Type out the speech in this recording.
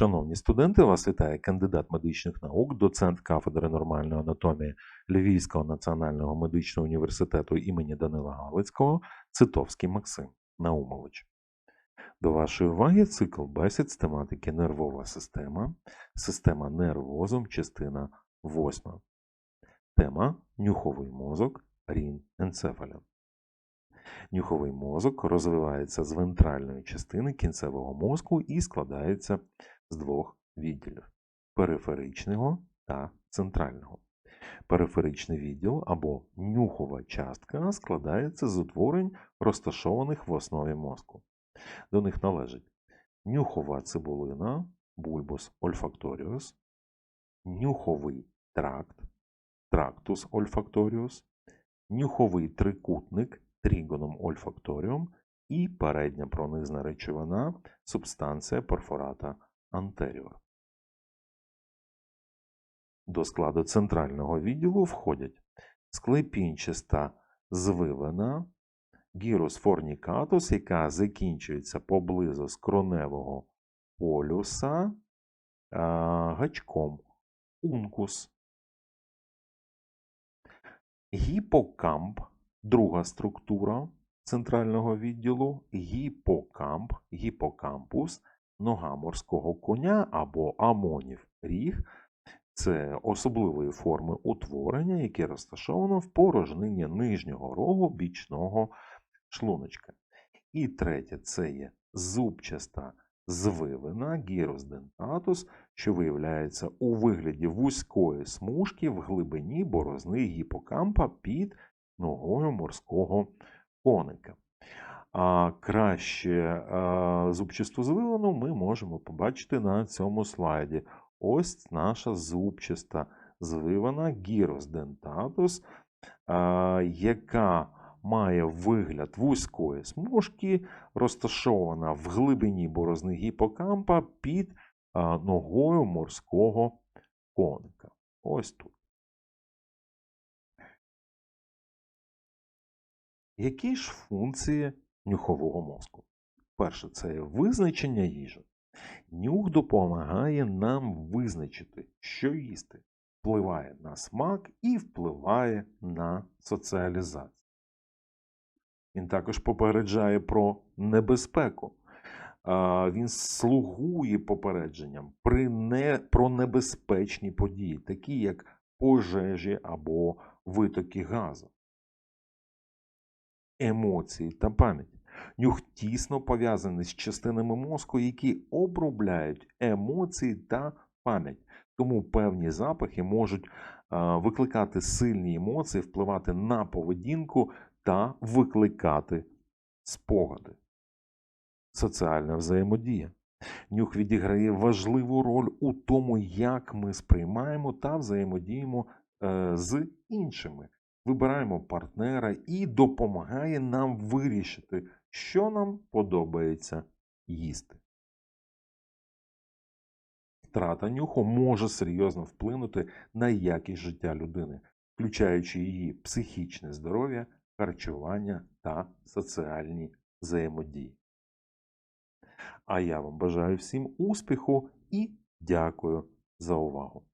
Шановні студенти, вас вітає кандидат медичних наук, доцент кафедри нормальної анатомії Львівського національного медичного університету імені Данила Галицького Цитовський Максим Наумович. До вашої уваги цикл бесід з тематики нервова система, система нервозом, частина 8. Тема нюховий мозок, рін енцефаля. Нюховий мозок розвивається з вентральної частини кінцевого мозку і складається з двох відділів периферичного та центрального. Периферичний відділ або нюхова частка складається з утворень, розташованих в основі мозку. До них належать нюхова цибулина, бульбус ольфакторіус, нюховий тракт, трактус ольфакторіус, нюховий трикутник тригоном ольфакторіум і передня пронизна речовина субстанція перфората антеріор. До складу центрального відділу входять склепінчаста звивина, гірус форнікатус, яка закінчується поблизу скроневого полюса гачком ункус. Гіпокамп Друга структура центрального відділу гіпокамп, гіпокампус, нога морського коня або амонів ріг це особливої форми утворення, яке розташовано в порожнині нижнього рогу бічного шлуночка. І третє це є зубчаста звивина гірус дентатус, що виявляється у вигляді вузької смужки в глибині борозни гіпокампа під ногою морського коника. А краще зубчасту звивину ми можемо побачити на цьому слайді. Ось наша зубчаста звивана гірос дентатус, яка має вигляд вузької смужки, розташована в глибині борозни гіпокампа під ногою морського коника. Ось тут. Які ж функції нюхового мозку? Перше, це визначення їжі. Нюх допомагає нам визначити, що їсти, впливає на смак і впливає на соціалізацію. Він також попереджає про небезпеку. Він слугує попередженням про небезпечні події, такі як пожежі або витоки газу емоції та пам'ять. Нюх тісно пов'язаний з частинами мозку, які обробляють емоції та пам'ять. Тому певні запахи можуть викликати сильні емоції, впливати на поведінку та викликати спогади. Соціальна взаємодія. Нюх відіграє важливу роль у тому, як ми сприймаємо та взаємодіємо е, з іншими вибираємо партнера і допомагає нам вирішити, що нам подобається їсти. Втрата нюху може серйозно вплинути на якість життя людини, включаючи її психічне здоров'я, харчування та соціальні взаємодії. А я вам бажаю всім успіху і дякую за увагу!